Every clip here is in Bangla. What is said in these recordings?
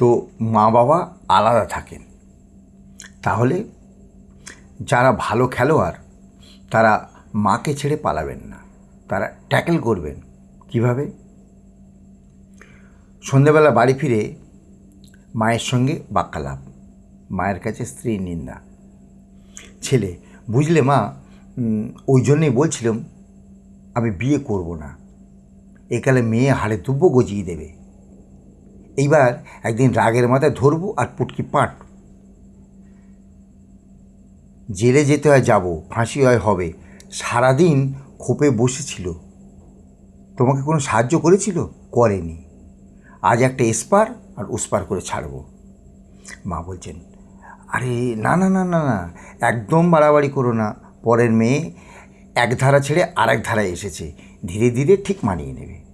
তো মা বাবা আলাদা থাকেন। তাহলে যারা ভালো খেলোয়াড়, তারা মাকে ছেড়ে পালাবেন না। তারা ট্যাকেল করবেন। কীভাবে? সন্ধেবেলা বাড়ি ফিরে মায়ের সঙ্গে বাক্যালাপ। মায়ের কাছে স্ত্রীর নিন্দা। ছেলে, বুঝলে মা ওই জন্যেই বলছিলাম, আমি বিয়ে করব না। একালে মেয়ে হাড়ে দুব্বো গজিয়ে দেবে। এইবার একদিন রাগের মাথায় ধরবো আর পুটকি পাট। জেলে যেতে হয় যাব, ফাঁসি হয় হবে। সারাদিন খোপে বসেছিল। তোমাকে কোনো সাহায্য করেছিল? করেনি। আজ একটা এসপার আর উসপার করে ছাড়বো। মা বলছেন, আরে না না না না না, একদম বাড়াবাড়ি করো না। পরের মেয়ে এক ধারা ছেড়ে আরেক ধারায় এসেছে। ধীরে ধীরে ঠিক মানিয়ে নেবে।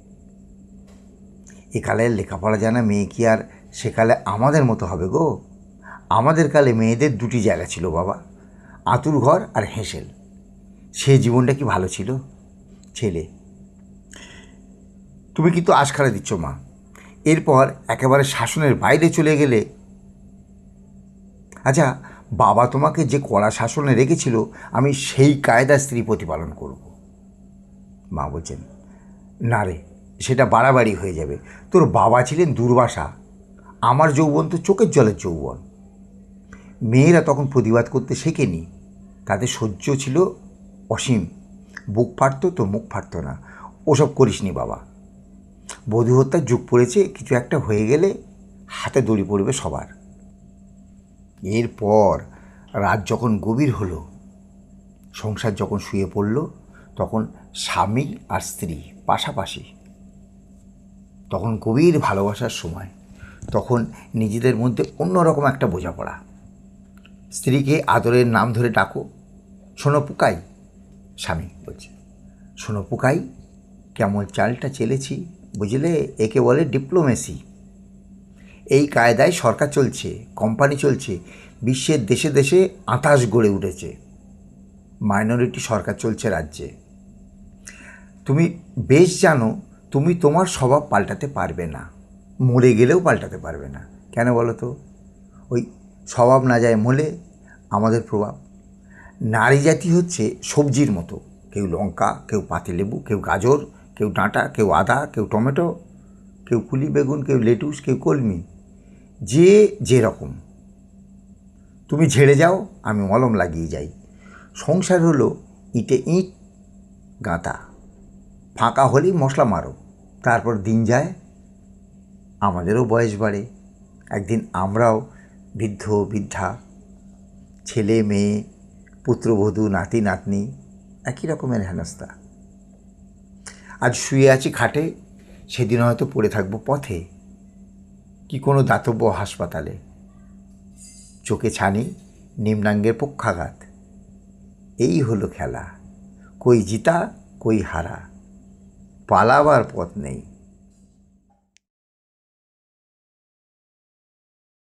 একালের লেখাপড়া জানা মেয়ে কি আর সেকালে আমাদের মতো হবে গো? আমাদের কালে মেয়েদের দুটি জায়গা ছিল বাবা, আতুর ঘর আর হেঁসেল। সে জীবনটা কি ভালো ছিল? ছেলে। তুমি কিন্তু আশখারা দিচ্ছ মা। এরপর একেবারে শাসনের বাইরে চলে গেলে। আচ্ছা বাবা তোমাকে যে কড়া শাসনে রেখেছিল, আমি সেই কায়দা স্ত্রী প্রতিপালন করব। মা বলছেন, না রে সেটা বাড়াবাড়ি হয়ে যাবে। তোর বাবা ছিলেন দুর্বাসা। আমার যৌবন তো চোখের জলের যৌবন। মেয়েরা তখন প্রতিবাদ করতে শেখেনি। তাদের সহ্য ছিল অসীম। বুক ফাটতো তো মুখ ফাটতো না। ওসব করিসনি বাবা। বধূ হত্যার যুগ পড়েছে, কিছু একটা হয়ে গেলে হাতে দড়ি পড়বে সবার। এরপর রাত যখন গভীর হলো, সংসার যখন শুয়ে পড়ল, তখন স্বামী আর স্ত্রী পাশাপাশি তখন গভীর ভালোবাসার সময়, তখন নিজেদের মধ্যে অন্যরকম একটা বোঝাপড়া। স্ত্রীকে আদরের নাম ধরে ডাকো, শোনো পুকাই স্বামী বলছে। শোনো পুকাই, কেমন চালটা চেলেছি, বুঝলে? একে বলে ডিপ্লোমেসি। এই কায়দায় সরকার চলছে, কোম্পানি চলছে, বিশ্বের দেশে দেশে আতাস গড়ে উঠেছে। মাইনরিটি সরকার চলছে রাজ্যে। তুমি বেশ জানো তুমি তোমার স্বভাব পাল্টাতে পারবে না। মরে গেলেও পাল্টাতে পারবে না। কেন বলো তো? ওই স্বভাব না যায় মলে আমাদের প্রভাব। নারী জাতি হচ্ছে সবজির মতো। কেউ লঙ্কা, কেউ পাতিলেবু কেউ গাজর, কেউ ডাঁটা, কেউ আদা, কেউ টমেটো, কেউ কুলি বেগুন, কেউ লেটুস, কেউ কলমি। যে যেরকম। তুমি ঝেড়ে যাও, আমি মলম লাগিয়ে যাই। সংসার হলো ইটে ইট গাঁথা ফাঁকা হলেই মশলা মারো। তারপর দিন যায়, আমাদেরও বয়স বাড়ে। একদিন আমরাও বৃদ্ধ, বৃদ্ধা, ছেলে, মেয়ে পুত্রবধূ নাতি, নাতনি, একই রকমের হেনস্থা। আজ শুয়ে আছি খাটে, সেদিন হয়তো পড়ে থাকব পথে। কি কোনো দাতব্য হাসপাতালে। চোখে ছানি, নিম্নাঙ্গের পক্ষাঘাত। এই হলো খেলা। কই জিতা, কই হারা। પાલાવાર પોત નહીં